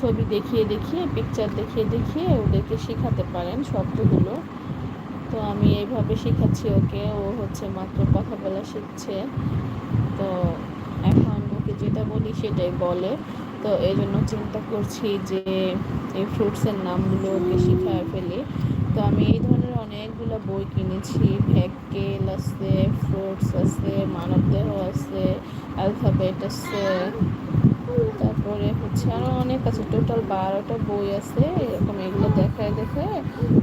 ছবি দেখিয়ে দেখিয়ে পিকচার দেখিয়ে দেখিয়ে ওদেরকে শেখাতে পারেন শব্দগুলো তো আমি এইভাবে শেখাচ্ছি ওকে। ও হচ্ছে মাত্র কথা বলা শিখছে। তো এখন ওকে যেটা বলি সেটাই বলে। তো এই জন্য চিন্তা করছি যে এই ফ্রুটসের নামগুলো ওকে শিখায় ফেলি। তো আমি এই ধরনের অনেকগুলো বই কিনেছি। ভ্যাকেল আছে ফ্রুটস আছে, মানবদেহ আছে অ্যালফাবেট আছে তারপরে হচ্ছে আরও অনেক আছে। টোটাল বারোটা বই আছে, এরকম এগুলো দেখায় দেখায়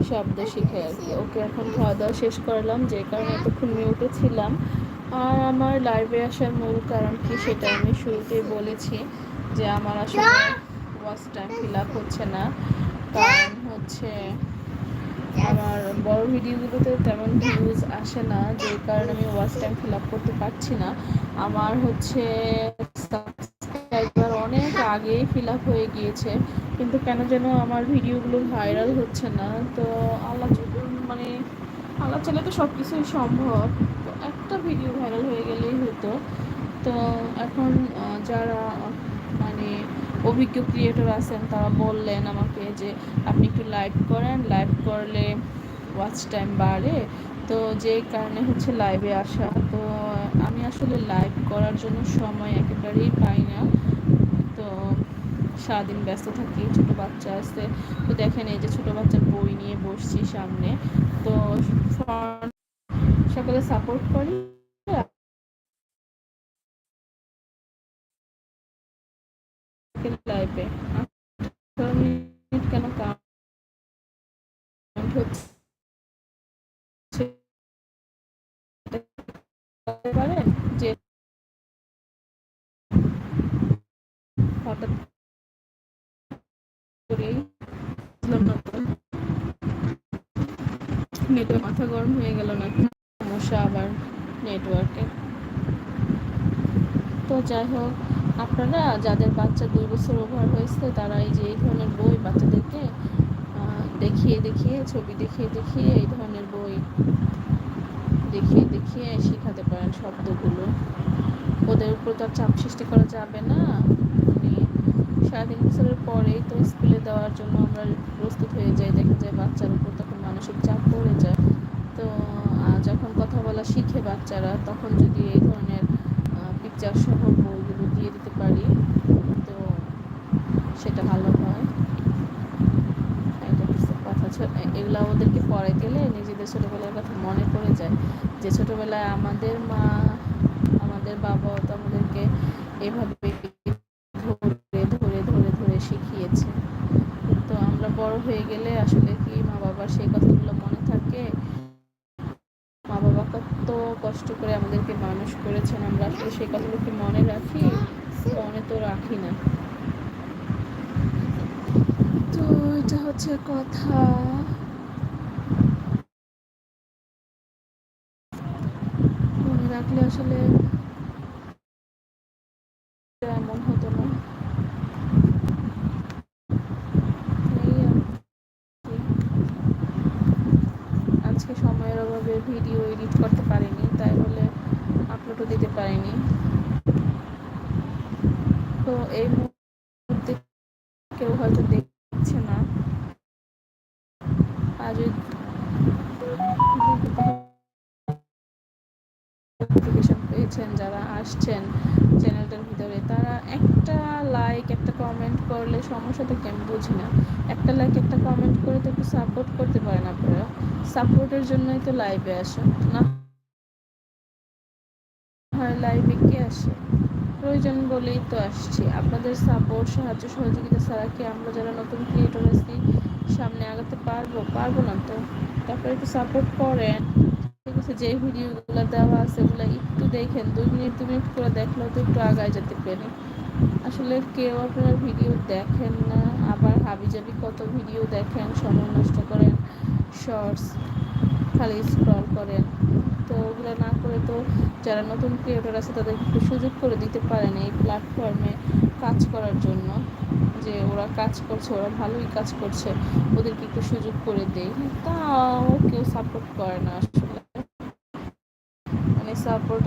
শব্দ শিখে আর কি। ওকে এখন খাওয়া দাওয়া শেষ করলাম, যে কারণে এতক্ষণ মিউটে ছিলাম। আর আমার লাইভে আসার মূল কারণ কি সেটা আমি শুরুতেই বলেছি যে আমার আসলে ওয়াচ টাইম ফিল আপ হচ্ছে না। কারণ হচ্ছে আমার বড় ভিডিওগুলোতে তেমন ভিউজ আসে না, যে কারণে আমি ওয়াচ টাইম ফিল আপ করতে পারছি না। আমার হচ্ছে আগেই ফিল আপ হয়ে গিয়েছে। কিন্তু কেন যেন আমার ভিডিওগুলো ভাইরাল হচ্ছে না। তো আল্লাহ মানে আল্লাহ চাইলে তো সব কিছুই সম্ভব। তো একটা ভিডিও ভাইরাল হয়ে গেলেই হতো। তো এখন যারা মানে অভিজ্ঞ ক্রিয়েটর আছেন, তারা বললেন আমাকে যে, আপনি একটু লাইভ করেন। লাইভ করলে ওয়াচ টাইম বাড়ে। তো যে কারণে হচ্ছে লাইভে আসা। তো আমি আসলে লাইভ করার জন্য সময় একেবারেই পাই না। সারাদিন ব্যস্ত থাকি, ছোটো বাচ্চা আছে। তো দেখেন এই যে ছোটো বাচ্চার বই নিয়ে বসছি সামনে। তো সকলে সাপোর্ট করি। লাইফে কেন হচ্ছে? মাথা গরম হয়ে গেল না সমস্যা আবার নেটওয়ার্কে তো যাই হোক, আপনারা যাদের বাচ্চা দুই বছর ওভার হয়েছে, তারা এই যে এই ধরনের বই বাচ্চাদেরকে দেখিয়ে দেখিয়ে, ছবি দেখিয়ে দেখিয়ে এই ধরনের বই দেখিয়ে দেখিয়ে শেখাতে পারেন শব্দগুলো। ওদের উপর তো চাপ সৃষ্টি করা যাবে না। মানে সাড়ে তিন বছরের পরেই তো স্কুলে দেওয়ার জন্য আমরা প্রস্তুত হয়ে যাই। দেখা যায় বাচ্চার উপর তখন মানসিক চাপ পড়ে যায়। তো যখন কথা বলা শিখে বাচ্চারা, তখন যদি এই ধরনের পিকচার সহ বইগুলো দিয়ে দিতে পারি, তো সেটা ভালো হয়। এগুলো ওদেরকে পড়াই গেলে নিজেদের ছোটোবেলার কথা মনে পড়ে যায়। যে ছোটোবেলায় আমাদের মা, আমাদের বাবা, তো আমাদেরকে এভাবে হয়ে গেলে আসলে কি মা বাবার সেই কথাগুলো মনে থাকে? মা বাবা কত কষ্ট করে আমাদেরকে মানুষ করেছেন, আমরা আসলে সেই কথাগুলো কি মনে রাখি? মনে তো রাখি না। তো এটা হচ্ছে কথা। মনে রাখলে আসলে এমন হতো না আজকে অভাবে ভিডিও এডিট করতে পারিনি, তাই বলে আপলোডও দিতে পারিনি। তো এই মুহূর্তে কেউ হয়তো দেখছে না। আজ নোটিফিকেশন পেয়েছেন যারা আসছেন চ্যানেলটার ভিতরে, তারা একটা লাইক একটা কমেন্ট করলে সমস্যা থেকে আমি বুঝি না। একটা লাইক একটা কমেন্ট করে তো একটু সাপোর্ট করতে পারেন আপনারা। সাপোর্টের জন্যই তো লাইভে আসেন। না হয় লাইভে কে আসে? প্রয়োজন বলেই তো আসছি। আপনাদের সাপোর্ট সাহায্য, সহযোগিতা ছাড়া কি আমরা যারা নতুন ক্রিয়েটর আছি, সামনে আগাতে পারব? পারব না তো। তারপরে একটু সাপোর্ট করেন। আছে যে ভিডিওগুলো দেওয়া আছে ওগুলো একটু দেখেন, দুই মিনিট দু মিনিট করে দেখলেও তো একটু আগায় যেতে পারে। আসলে কেউ আপনার ভিডিও দেখেন না, আবার হাবি জাবি কত ভিডিও দেখেন, সময় নষ্ট করেন শর্টস খালি স্ক্রল করেন। তো ওগুলো না করে তো যারা নতুন ক্রিয়েটর আছে তাদের একটু সুযোগ করে দিতে পারেন এই প্ল্যাটফর্মে কাজ করার জন্য, যে ওরা কাজ করছে, ওরা ভালোই কাজ করছে, ওদেরকে একটু সুযোগ করে দেয় তাও কেউ সাপোর্ট করে না আসলে। মানে সাপোর্ট